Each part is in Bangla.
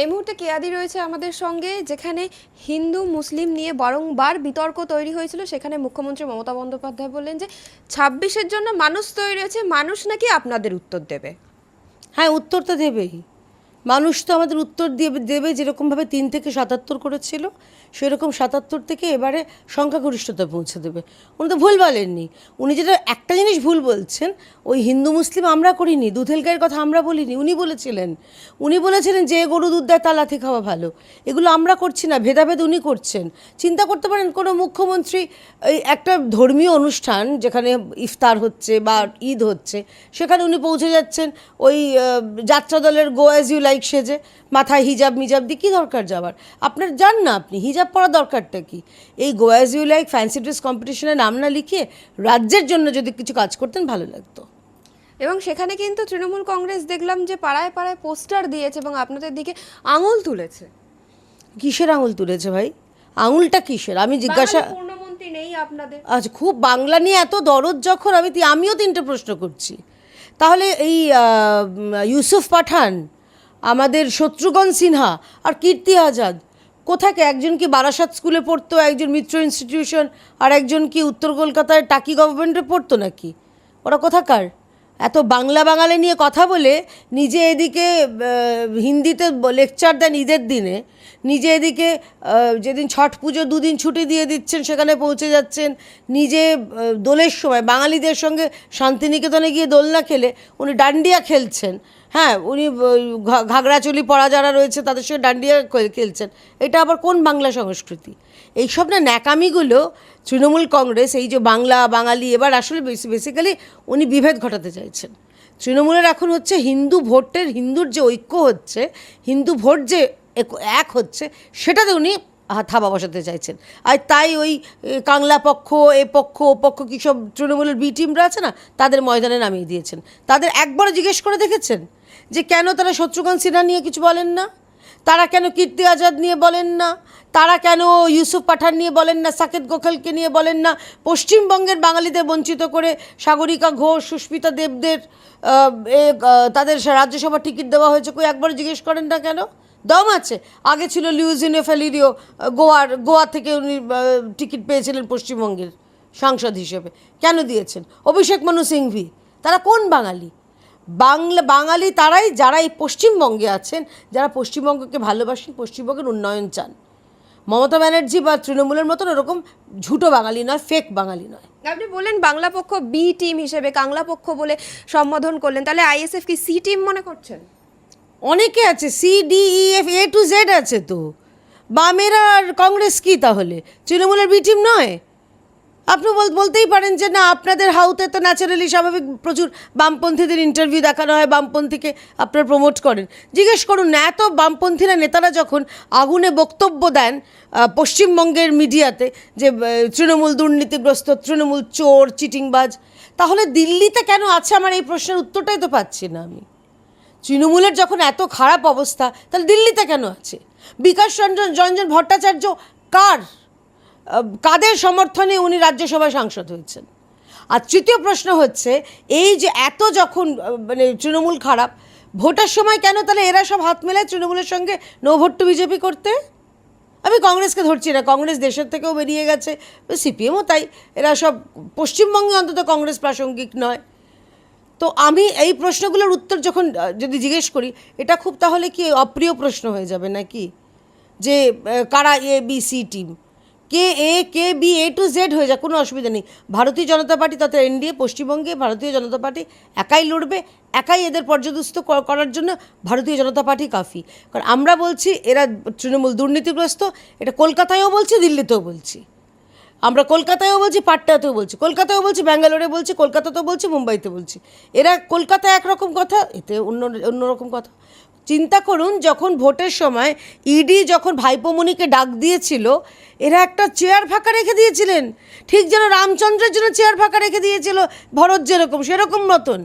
এই মুহূর্তে কেয়াদি রয়েছে আমাদের সঙ্গে, যেখানে হিন্দু, মুসলিম নিয়ে বারংবার বিতর্ক তৈরি হয়েছিল। সেখানে মুখ্যমন্ত্রী মমতা বন্দ্যোপাধ্যায় বললেন যে, ছাব্বিশের জন্য মানুষ তৈরি হয়েছে, মানুষ নাকি আপনাদের উত্তর দেবে? হ্যাঁ উত্তর তো দেবেই। মানুষ তো আমাদের উত্তর দিয়ে দেবে যেরকমভাবে তিন থেকে সাতাত্তর করেছিল, সেরকম সাতাত্তর থেকে এবারে সংখ্যাগরিষ্ঠতা পৌঁছে দেবে। উনি তো ভুল বলেননি। উনি যেটা একটা জিনিস ভুল বলছেন, ওই হিন্দু মুসলিম আমরা করিনি, দুধেল গায়ের কথা আমরা বলিনি, উনি বলেছিলেন। উনি বলেছিলেন যে গরু দুধ দেয় তা খাওয়া ভালো। এগুলো আমরা করছি না, ভেদাভেদ উনি করছেন। চিন্তা করতে পারেন, কোনো মুখ্যমন্ত্রী এই একটা ধর্মীয় অনুষ্ঠান যেখানে ইফতার হচ্ছে বা ঈদ হচ্ছে, সেখানে উনি পৌঁছে যাচ্ছেন, ওই যাত্রা দলের গো অ্যাজ ইউ লাইক সেজে মাথায় হিজাব মিজাব দিয়ে কী দরকার যাবার? আপনার যান না আপনি হিজাব পরা দরকারটা কি? এই go as you like fancy dress কম্পিটিশনে নাম না লিখিয়ে রাজ্যের জন্য যদি কিছু কাজ করতেন ভালো লাগতো। এবং সেখানে কিন্তু তৃণমূল কংগ্রেস দেখলাম যে পাড়ায় পাড়ায় পোস্টার দিয়েছে এবং আপনাদের দিকে আঙুল তুলেছে। কিসের আঙুল তুলেছে ভাই? আঙুলটা কিসের? আমি জিজ্ঞাসা নেই আপনাদের। আচ্ছা খুব বাংলা নিয়ে এত দরদ যখন আমি আমিও তিনটে প্রশ্ন করছি। তাহলে এই ইউসুফ পাঠান আমাদের শত্রুঘ্ন সিনহা আর কীর্তি আজাদ। কোথাকে? একজন কি বারাসাত স্কুলে পড়তো, একজন মিত্র ইনস্টিটিউশন আর একজন কি উত্তর কলকাতায় টাকি গভর্নমেন্টে পড়তো নাকি? ওরা কোথাকার? এত বাংলা বাঙালি নিয়ে কথা বলে নিজে এদিকে হিন্দিতে লেকচার দেন ঈদের দিনে, নিজে এদিকে যেদিন ছট পুজো দুদিন ছুটি দিয়ে দিচ্ছেন সেখানে পৌঁছে যাচ্ছেন, নিজে দোলের সময় বাঙালিদের সঙ্গে শান্তিনিকেতনে গিয়ে দোলনা খেলে, উনি ডান্ডিয়া খেলছেন। হ্যাঁ উনি ঘাগড়াচলি পরা যারা রয়েছে তাদের সঙ্গে ডান্ডিয়া খেলছেন। এটা আবার কোন বাংলা সংস্কৃতি? এইসব না ন্যাকামিগুলো তৃণমূল কংগ্রেস, এই যে বাংলা, বাঙালি, এবার আসলে বেসিক্যালি উনি বিভেদ ঘটাতে চাইছেন। তৃণমূলের এখন হচ্ছে হিন্দু ভোটের, হিন্দুর যে ঐক্য হচ্ছে, হিন্দু ভোট যে এক- এক হচ্ছে, সেটাতে উনি থাবা বসাতে চাইছেন। আর তাই ওই কাংলা পক্ষ, এ পক্ষ, ও পক্ষ কী সব তৃণমূলের বি, টিমরা আছে না, তাদের ময়দানে নামিয়ে দিয়েছেন। তাদের একবারও জিজ্ঞেস করে দেখেছেন? যে কেন তারা শত্রুঘ্ন সিনহা নিয়ে কিছু বলেন না? তারা কেন কীর্তি আজাদ নিয়ে বলেন না? তারা কেন ইউসুফ পাঠান নিয়ে বলেন না? সাকেত গোখেলকে নিয়ে বলেন না? পশ্চিমবঙ্গের বাঙালিদের বঞ্চিত করে সাগরিকা ঘোষ, সুস্মিতা দেবদের তাদের রাজ্যসভা টিকিট দেওয়া হয়েছে। কই একবার জিজ্ঞেস করেন না কেন? দম আছে। আগে ছিল লিউজিনে ফেলিরিও গোয়ার, গোয়া থেকে উনি টিকিট পেয়েছিলেন পশ্চিমবঙ্গের সাংসদ হিসেবে। কেন দিয়েছেন? অভিষেক মনু সিংভি, তারা কোন বাঙালি? বাংলা বাঙালি তারাই যারা এই পশ্চিমবঙ্গে আছেন যারা পশ্চিমবঙ্গকে ভালোবাসেন পশ্চিমবঙ্গের উন্নয়ন চান। মমতা ব্যানার্জি বা তৃণমূলের মতন ওরকম ঝুটো বাঙালি নয় ফেক বাঙালি নয়। আপনি বললেন বাংলা পক্ষ বি টিম হিসেবে কাংলা পক্ষ বলে সম্বোধন করলেন তাহলে আইএসএফ কি সি টিম মনে করছেন? অনেকে আছে C D E F A to Z আছে তো। বামেরা আর কংগ্রেস কি তাহলে? তৃণমূলের বি টিম নয়? আপনি বল- বলতেই পারেন যে না, আপনাদের হাউতে তো ন্যাচারালি স্বাভাবিক প্রচুর বামপন্থীদের ইন্টারভিউ দেখানো হয়, বামপন্থীকে আপনারা প্রমোট করেন। জিজ্ঞেস করুন না এত বামপন্থীরা, নেতারা যখন আগুনে বক্তব্য দেন পশ্চিমবঙ্গের মিডিয়াতে যে তৃণমূল দুর্নীতিগ্রস্ত, তৃণমূল চোর, চিটিংবাজ, তাহলে দিল্লিতে কেন আছে আমার এই প্রশ্নের উত্তরটাই তো পাচ্ছি না আমি। তৃণমূলের যখন এত খারাপ অবস্থা, তাহলে দিল্লিতে কেন আছে? বিকাশ রঞ্জন রঞ্জন ভট্টাচার্য কার? কাদের সমর্থনে উনি রাজ্যসভায় সাংসদ হয়েছেন? আর তৃতীয় প্রশ্ন হচ্ছে, এই যে এত যখন মানে তৃণমূল খারাপ, ভোটের সময় কেন তাহলে এরা সব হাত মেলায় তৃণমূলের সঙ্গে নো ভোট টু বিজেপি করতে? আমি কংগ্রেসকে ধরছি না, কংগ্রেস দেশের থেকেও বেরিয়ে গেছে, সিপিএমও তাই, এরা সব পশ্চিমবঙ্গে অন্তত কংগ্রেস প্রাসঙ্গিক নয়। তো আমি এই প্রশ্নগুলোর উত্তর যখন যদি জিজ্ঞেস করি, এটা খুব তাহলে কি অপ্রিয় প্রশ্ন হয়ে যাবে নাকি? যে কারা এ বি সি টিম কে এ, কে বি, এ টু জেড হয়ে যায়, কোনো অসুবিধা নেই। ভারতীয় জনতা পার্টি তথা এনডিএ, পশ্চিমবঙ্গে ভারতীয় জনতা পার্টি একাই লড়বে, একাই এদের পর্যদস্ত করার জন্য ভারতীয় জনতা পার্টি কাফি। কারণ আমরা বলছি, এরা তৃণমূল দুর্নীতিগ্রস্ত, এটা কলকাতায়ও বলছি, দিল্লিতেও বলছি। আমরা কলকাতায়ও বলছি, পাটনাতেও বলছি, কলকাতায়ও বলছি, ব্যাঙ্গালোরে বলছি, কলকাতাতেও বলছি, মুম্বাইতে বলছি। এরা কলকাতায় একরকম কথা, এতে অন্য, অন্যরকম কথা। চিন্তা করুন, যখন ভোটের সময় ইডি যখন ভাইপোমণিকে ডাক দিয়েছিল, এরা একটা চেয়ার ফাঁকা রেখে দিয়েছিলেন। ঠিক যেন রামচন্দ্রের জন্য চেয়ার ফাঁকা রেখে দিয়েছিল, ভরত যেরকম, সেরকম মতন।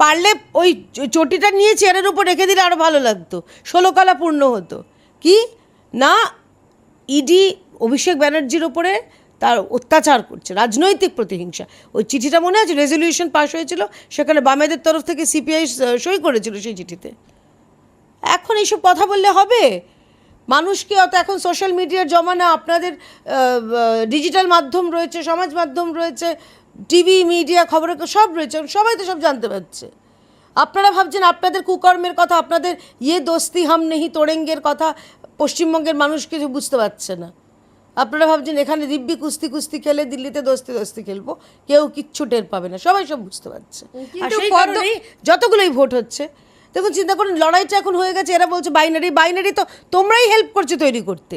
পারলে ওই চটিটা নিয়ে চেয়ারের উপর রেখে দিলে আরও ভালো লাগতো ষোলোকলা পূর্ণ হতো। কি? না ইডি অভিষেক ব্যানার্জির ওপরে তার অত্যাচার করছে, রাজনৈতিক প্রতিহিংসা। ওই চিঠিটা মনে আছে? রেজলিউশন পাস হয়েছিল, সেখানে বামেদের তরফ থেকে সিপিআই সই করেছিল সেই চিঠিতে। এখন এইসব কথা বললে হবে? মানুষকে অত এখন সোশ্যাল মিডিয়ার জমানা আপনাদের ডিজিটাল মাধ্যম রয়েছে সমাজ মাধ্যম রয়েছে টিভি মিডিয়া খবরের কা- সব রয়েছে সবাই তো সব জানতে পারছে। আপনারা ভাবছেন আপনাদের কুকর্মের কথা আপনাদের ইয়ে দোস্তি হাম নেহি তোড়েঙ্গের কথা পশ্চিমবঙ্গের মানুষ কিছু বুঝতে পারছে না। আপনারা ভাবছেন এখানে দিব্যি কুস্তি কুস্তি খেলে দিল্লিতে দোস্তি দোস্তি খেলব কেউ কিচ্ছু টের পাবে না সবাই সব বুঝতে পারছে। যতগুলোই ভোট হচ্ছে দেখুন, চিন্তা করুন, লড়াইটা এখন হয়ে গেছে, এরা বলছে বাইনারি বাইনারি তো তোমরাই হেল্প করছ তৈরি করতে।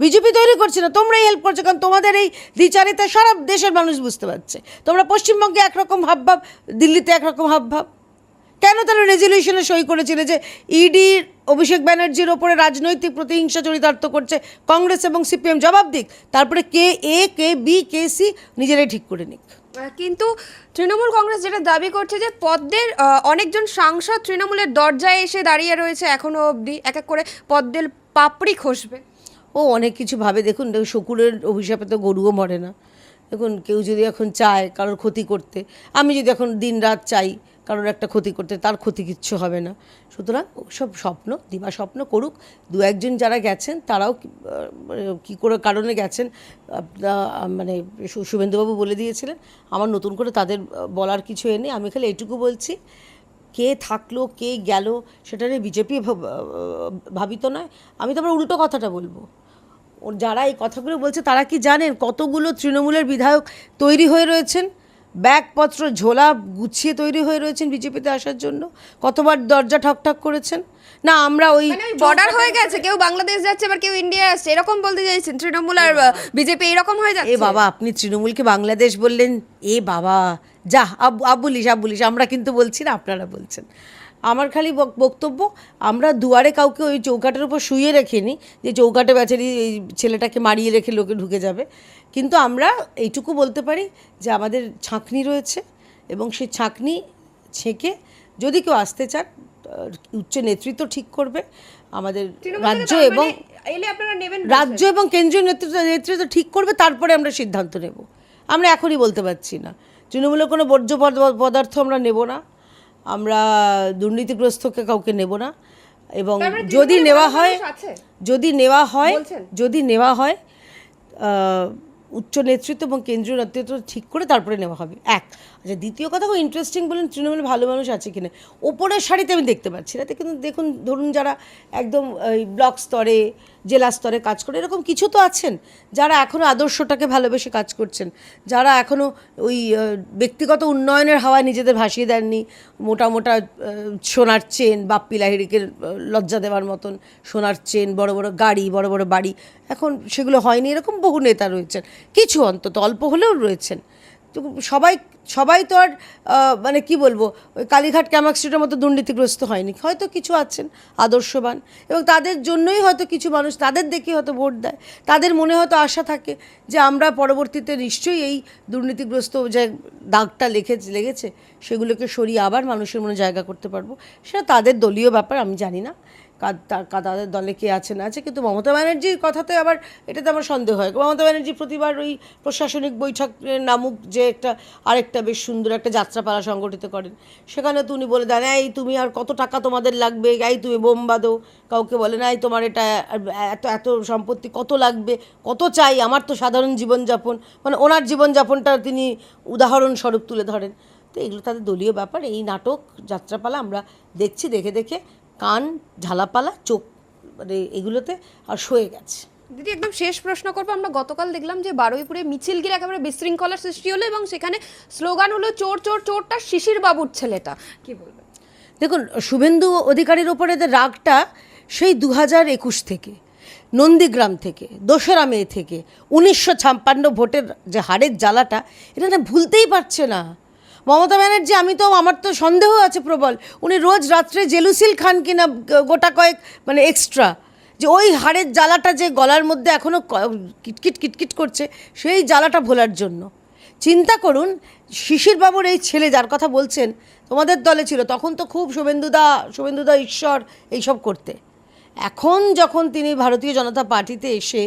বিজেপি তৈরি করছে না, তোমরাই হেল্প করছ, কারণ তোমাদের এই দ্বিচারিতা সারা দেশের মানুষ বুঝতে পারছে। তোমরা পশ্চিমবঙ্গে একরকম হাবভাব, দিল্লিতে একরকম হাবভাব। কেন তাহলে রেজলিউশনে সই করেছিল যে ইডির অভিষেক ব্যানার্জির ওপরে রাজনৈতিক প্রতিহিংসা চরিতার্থ করছে কংগ্রেস এবং সিপিএম জবাব দিক, তারপরে কে এ কে বি কে সি নিজেরাই ঠিক করে নিক। কিন্তু তৃণমূল কংগ্রেস যেটা দাবি করছে যে পদ্মের অনেকজন সাংসদ তৃণমূলের দরজায় এসে দাঁড়িয়ে রয়েছে এখনও অবধি, এক এক করে পদ্মের পাপড়ি খসবে। ও অনেক কিছু ভাবে, দেখুন দেখুন, শকুরের অভিশাপে তো গরুও মরে না। দেখুন, কেউ যদি এখন চায় কারোর ক্ষতি করতে, আমি যদি এখন দিন রাত চাই কারোর একটা ক্ষতি করতে তার ক্ষতি কিচ্ছু হবে না। সুতরাং সব স্বপ্ন, দিবা স্বপ্ন করুক। দু একজন যারা গেছেন, তারাও কি- করে কারণে গেছেন মানে শুভেন্দুবাবু বলে দিয়েছিলেন, আমার নতুন করে তাদের বলার কিছু এ নেই। আমি খালি এটুকু বলছি, কে থাকল, কে গেল, সেটা নিয়ে বিজেপি ভাবিত নয়। আমি তো আবার উল্টো কথাটা বলব। যারা এই কথাগুলো বলছে, তারা কি জানেন কতগুলো তৃণমূলের বিধায়ক তৈরি হয়ে রয়েছেন? ব্যাগপত্র ঝোলা গুছিয়ে তৈরি হয়ে রয়েছেন বিজেপিতে আসার জন্য। কতবার দরজা ঠকঠক করেছেন? না আমরা ওই বর্ডার হয়ে গেছে কেউ বাংলাদেশ যাচ্ছে আবার কেউ ইন্ডিয়া আসছে এরকম বলতে চাইছেন? তৃণমূল আর বিজেপি এরকম হয়ে যাচ্ছে? এ বাবা আপনি তৃণমূলকে বাংলাদেশ বললেন এ বাবা যা আবুলিশ আব বলিস আব বলিস আমরা কিন্তু বলছি না আপনারা বলছেন। আমার খালি বক- বক্তব্য আমরা দুয়ারে কাউকে ওই চৌকাটের উপর শুয়ে রেখিনি যে চৌকাটে বেচারি এই ছেলেটাকে মারিয়ে রেখে লোকে ঢুকে যাবে। কিন্তু আমরা এইটুকু বলতে পারি যে আমাদের ছাঁকনি রয়েছে এবং সেই ছাঁকনি ছেঁকে যদি কেউ আসতে চান উচ্চ নেতৃত্ব ঠিক করবে। আমাদের রাজ্য এবং মানে রাজ্য এবং কেন্দ্রীয় নেতৃত্ব নেতৃত্ব ঠিক করবে তারপরে আমরা সিদ্ধান্ত নেব। আমরা এখনই বলতে পারছি না। তৃণমূলের কোনো বর্জ্য পদ- পদার্থ আমরা নেব না। আমরা দুর্নীতিগ্রস্তকে কাউকে নেব না এবং যদি নেওয়া হয় যদি নেওয়া হয় যদি নেওয়া হয় উচ্চ নেতৃত্ব এবং কেন্দ্রীয় নেতৃত্ব ঠিক করে তারপরে নেওয়া হবে। এক আচ্ছা দ্বিতীয় কথা, খুব ইন্টারেস্টিং বলেন তৃণমূলে ভালো মানুষ আছে কিনা। ওপরের শাড়িতে আমি দেখতে পাচ্ছি না। কিন্তু দেখুন, ধরুন যারা একদম, এই ব্লক স্তরে, জেলা স্তরে কাজ করে, এরকম কিছু তো আছেন যারা এখনও আদর্শটাকে ভালোবেসে কাজ করছেন। যারা এখনও ওই ব্যক্তিগত উন্নয়নের হাওয়ায় নিজেদের ভাসিয়ে দেননি। মোটা মোটা সোনার চেন, বাপ্পি লাহিড়িকে লজ্জা দেওয়ার মতন সোনার চেন, বড় বড় গাড়ি, বড় বড় বাড়ি। এখন সেগুলো হয়নি। এরকম বহু নেতা রয়েছেন। কিছু অন্তত, অল্প হলেও রয়েছেন। সবাই সবাই তো আর মানে কি বলব, ওই কালীঘাট ক্যামাক স্ট্রিটের মতো দুর্নীতিগ্রস্ত হয়নি। হয়তো কিছু আছেন আদর্শবান, এবং তাদের জন্যই হয়তো কিছু মানুষ তাদের দেখে হয়তো ভোট দেয়। তাদের মনে হয়তো আশা থাকে যে আমরা পরবর্তীতে নিশ্চয়ই এই দুর্নীতিগ্রস্ত যে দাগটা লেখে, লেগেছে, সেগুলোকে সরিয়ে আবার মানুষের মনে জায়গা করতে পারব। সেটা তাদের দলীয় ব্যাপার, আমি জানি না। কা- তা- তাদের দলে কে আছে, না আছে, কিন্তু মমতা ব্যানার্জির কথাতে আবার এটাতে আমার সন্দেহ হয়। মমতা ব্যানার্জি প্রতিবার ওই প্রশাসনিক বৈঠক নামুক যে একটা, আরেকটা বেশ সুন্দর একটা যাত্রাপালা সংগঠিত করেন। সেখানে তো উনি বলে দেন, এই তুমি আর কত টাকা তোমাদের লাগবে? এই তুমি বোম বাঁধো। কাউকে বলে, না, এই তোমার এটা, এত এত সম্পত্তি কত লাগবে? কত চাই? আমার তো সাধারণ জীবনযাপন। মানে ওনার জীবনযাপনটা তিনি উদাহরণস্বরূপ তুলে ধরেন। তো এগুলো তাদের দলীয় ব্যাপার। এই নাটক, যাত্রাপালা আমরা দেখছি, দেখে দেখে কান ঝালাপালা চোখ মানে এগুলোতে আর সয়ে গেছে। দিদি একদম শেষ প্রশ্ন করব। আমরা গতকাল দেখলাম যে বারুইপুরে মিছিল গিয়ে একেবারে বিশৃঙ্খলার সৃষ্টি হলো এবং সেখানে স্লোগান হলো চোর চোর চোরটা শিশির বাবুর ছেলেটা। কি বলবেন? দেখুন শুভেন্দু অধিকারীর ওপরে যে রাগটা সেই দু হাজার একুশ থেকে নন্দীগ্রাম থেকে দোসরা মে থেকে উনিশশো ছাপ্পান্ন ভোটের যে হারের জ্বালাটা এটা না ভুলতেই পারছে না। মমতা ব্যানার্জি, আমি তো, আমার তো সন্দেহ আছে প্রবল। উনি রোজ রাত্রে জেলুসিল খান কিনা, গোটা কয়েক মানে এক্সট্রা যে ওই হাড়ের জ্বালাটা যে গলার মধ্যে এখনও কিটকিট কিটকিট করছে, সেই জ্বালাটা ভোলার জন্য। চিন্তা করুন, শিশিরবাবুর এই ছেলে যার কথা বলছেন, তোমাদের দলে ছিল, তখন তো খুব শুভেন্দুদা শুভেন্দুদা ঈশ্বর, এইসব করতে। এখন যখন তিনি ভারতীয় জনতা পার্টিতে এসে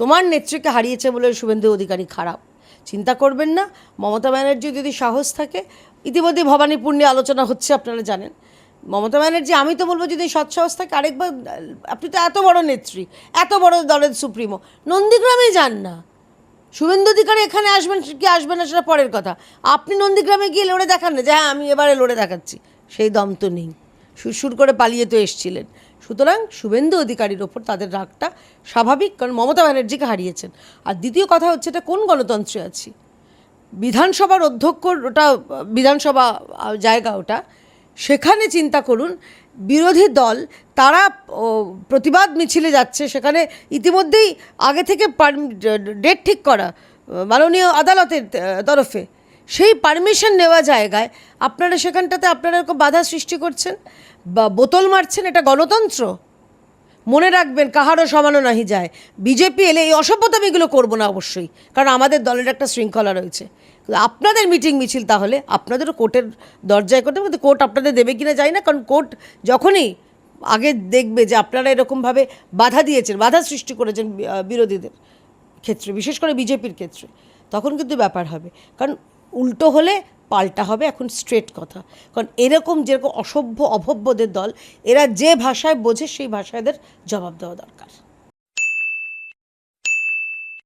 তোমার নেত্রীকে হারিয়েছে বলে শুভেন্দু অধিকারী খারাপ চিন্তা করবেন না। মমতা ব্যানার্জি যদি সাহস থাকে, ইতিমধ্যে ভবানীপুর নিয়ে আলোচনা হচ্ছে, আপনারা জানেন। মমতা ব্যানার্জি, আমি তো বলব যদি সৎসাহসটাকে আরেকবার, আপনি তো এত বড় নেত্রী, এত বড় দলের সুপ্রিমো, নন্দীগ্রামে যান না। শুভেন্দু অধিকারী এখানে আসবেন, কি আসবেন না সেটা পরের কথা। আপনি নন্দীগ্রামে গিয়ে লড়ে দেখান না যে হ্যাঁ আমি এবারে লড়ে দেখাচ্ছি। সেই দম তো নেই। সুর করে পালিয়ে তো এসছিলেন। সুতরাং শুভেন্দু অধিকারীর ওপর তাদের রাগটা স্বাভাবিক, কারণ মমতা ব্যানার্জিকে হারিয়েছেন। আর দ্বিতীয় কথা হচ্ছে, এটা কোন গণতন্ত্রে আছি? বিধানসভার অধ্যক্ষর ওটা বিধানসভা জায়গা ওটা। সেখানে চিন্তা করুন, বিরোধী দল, তারা প্রতিবাদ মিছিলে যাচ্ছে, সেখানে ইতিমধ্যেই আগে থেকে ডেট ঠিক করা, মাননীয় আদালতের তরফে। সেই পারমিশন নেওয়া জায়গায় আপনারা সেখানটাতে আপনারা এরকম বাধা সৃষ্টি করছেন? বোতল মারছেন এটা গণতন্ত্র? মনে রাখবেন, কাহারও সমানো নাহি যায়। বিজেপি এলে এই অসভ্যতামি এগুলো করব না অবশ্যই, কারণ আমাদের দলের একটা শৃঙ্খলা রয়েছে। আপনাদের মিটিং মিছিল তাহলে, আপনাদেরও কোর্টের দরজায় করতে কিন্তু কোর্ট আপনাদের দেবে কিনা যাই না, কারণ কোর্ট যখনই আগে দেখবে যে আপনারা এরকমভাবে বাধা দিয়েছেন, বাধা সৃষ্টি করেছেন বিরোধীদের ক্ষেত্রে, বিশেষ করে বিজেপির ক্ষেত্রে, তখন কিন্তু ব্যাপার হবে। কারণ উল্টো হলে পাল্টা হবে, এখন স্ট্রেট কথা। কারণ এরকম যেরকম অসভ্য, অভব্যদের দল, এরা যে ভাষায় বোঝে সেই ভাষায় এদের জবাব দেওয়া দরকার।